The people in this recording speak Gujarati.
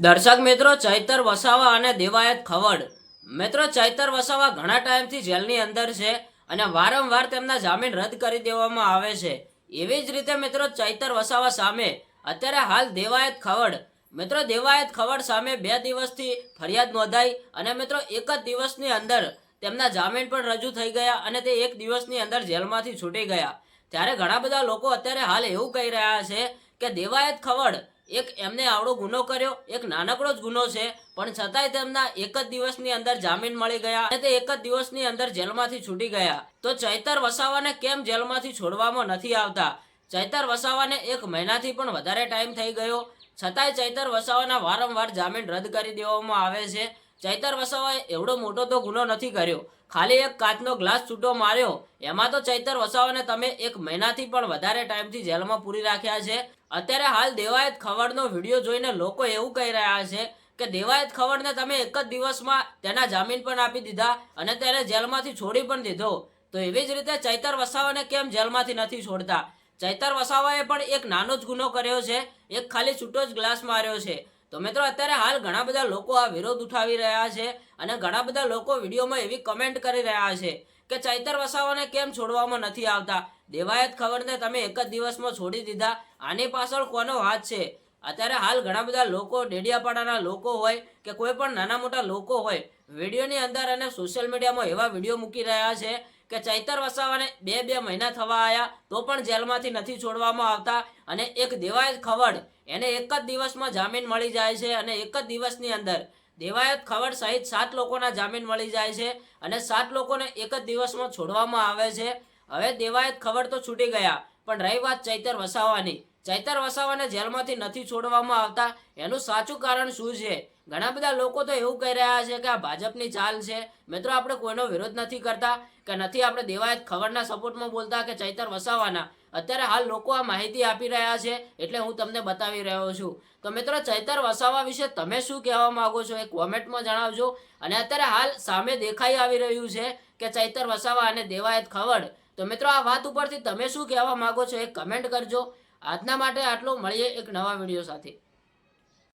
દર્શક મિત્રો, ચૈતર વસાવા અને દેવાયત ખવડ. મિત્રો, ચૈતર વસાવા ઘણા ટાઈમથી જેલની અંદર છે અને વારંવાર તેમના જામીન રદ કરી દેવામાં આવે છે. એવી જ રીતે મિત્રો, ચૈતર વસાવા સામે અત્યારે હાલ દેવાયત ખવડ. મિત્રો, દેવાયત ખવડ સામે બે દિવસથી ફરિયાદ નોંધાઈ અને મિત્રો, એક જ દિવસની અંદર તેમના જામીન પણ રજૂ થઈ ગયા અને તે એક દિવસની અંદર જેલમાંથી છૂટી ગયા. ત્યારે ઘણા બધા લોકો અત્યારે હાલ એવું કહી રહ્યા છે કે દેવાયત ખવડ એક એમને આવડો ગુનો કર્યો, એક નાનકડો જ ગુનો છે, પણ છતાંય તેમના એક જ દિવસની અંદર જામીન મળી ગયા અને તે એક જ દિવસની અંદર જેલમાંથી છૂટી ગયા. તો ચૈતર વસાવાને કેમ જેલમાંથી છોડવામાં નથી આવતા? ચૈતર વસાવાને એક મહિનાથી પણ વધારે ટાઈમ થઈ ગયો. છતાંય ચૈતર વસાવાના વારંવાર જામીન રદ કરી દેવામાં આવે છે. ચૈતર વસાવાએ એવડો મોટો તો ગુનો નથી કર્યો. ખાલી એક કાચનો ગ્લાસ છૂટો માર્યો. એમાં તો ચૈતર વસાવાને તમે એક મહિનાથી પણ વધારે ટાઈમથી જેલમાં પૂરી રાખ્યા છે. અત્યારે હાલ દેવાયત ખવડનો વીડિયો જોઈને લોકો એવું કહી રહ્યા છે કે દેવાયત ખવડને તમે એક જ દિવસમાં તેના જામીન પણ આપી દીધા અને તેને જેલમાંથી છોડી પણ દીધો. તો એવી જ રીતે ચૈતર વસાવાને કેમ જેલમાંથી નથી છોડતા? ચૈતર વસાવાએ પણ એક નાનો જ ગુનો કર્યો છે. એક ખાલી છૂટો જ ગ્લાસ માર્યો છે. તો મિત્રો, અત્યારે હાલ ઘણા બધા લોકો આ વિરોધ ઉઠાવી રહ્યા છે અને ઘણા બધા લોકો વિડીયોમાં એવી કમેન્ટ કરી રહ્યા છે કે ચૈતર વસાવાને કેમ છોડવામાં નથી આવતા? દેવાયત ખબરને તમે એક જ દિવસમાં છોડી દીધા. આની પાછળ કોનો હાથ છે? અત્યારે હાલ ઘણા બધા લોકો, ડેડિયાપાડાના લોકો હોય કે કોઈ પણ નાના મોટા લોકો હોય, વિડીયોની અંદર અને સોશિયલ મીડિયામાં એવા વીડિયો મૂકી રહ્યા છે કે ચૈતર વસાવાને બે બે મહિના થવા આવ્યા તો પણ જેલમાંથી નથી છોડવામાં આવતા. અને એક દેવાયત ખવડ, એને એક જ દિવસમાં જામીન મળી જાય છે અને એક જ દિવસની અંદર દેવાયત ખવડ સહિત સાત લોકોના જામીન મળી જાય છે અને સાત લોકોને એક જ દિવસમાં છોડવામાં આવે છે. હવે દેવાયત ખવડ તો છૂટી ગયા, પણ રહી વાત ચૈતર વસાવાની. ચૈતર વસાવાને જેલમાંથી નથી છોડવામાં આવતા, એનું સાચું કારણ શું છે? ઘણા બધા લોકો તો એવું કહી રહ્યા છે કે આ ભાજપની ચાલ છે. મિત્રો, આપણે કોઈનો વિરોધ નથી કરતા કે નથી આપણે દેવાયત ખબરના સપોર્ટમાં બોલતા કે ચૈતર વસાવાના. અત્યારે હાલ લોકો આ માહિતી આપી રહ્યા છે એટલે હું તમને બતાવી રહ્યો છું. તો મિત્રો, ચૈતર વસાવા વિશે તમે શું કહેવા માંગો છો એ કોમેન્ટમાં જણાવજો. અને અત્યારે હાલ સામે દેખાઈ આવી રહ્યું છે કે ચૈતર વસાવા અને દેવાયત ખવડ. તો મિત્રો, આ વાત ઉપરથી તમે શું કહેવા માંગો છો એ કમેન્ટ કરજો. આજના માટે આટલું. મળીએ એક નવા વીડિયો સાથે.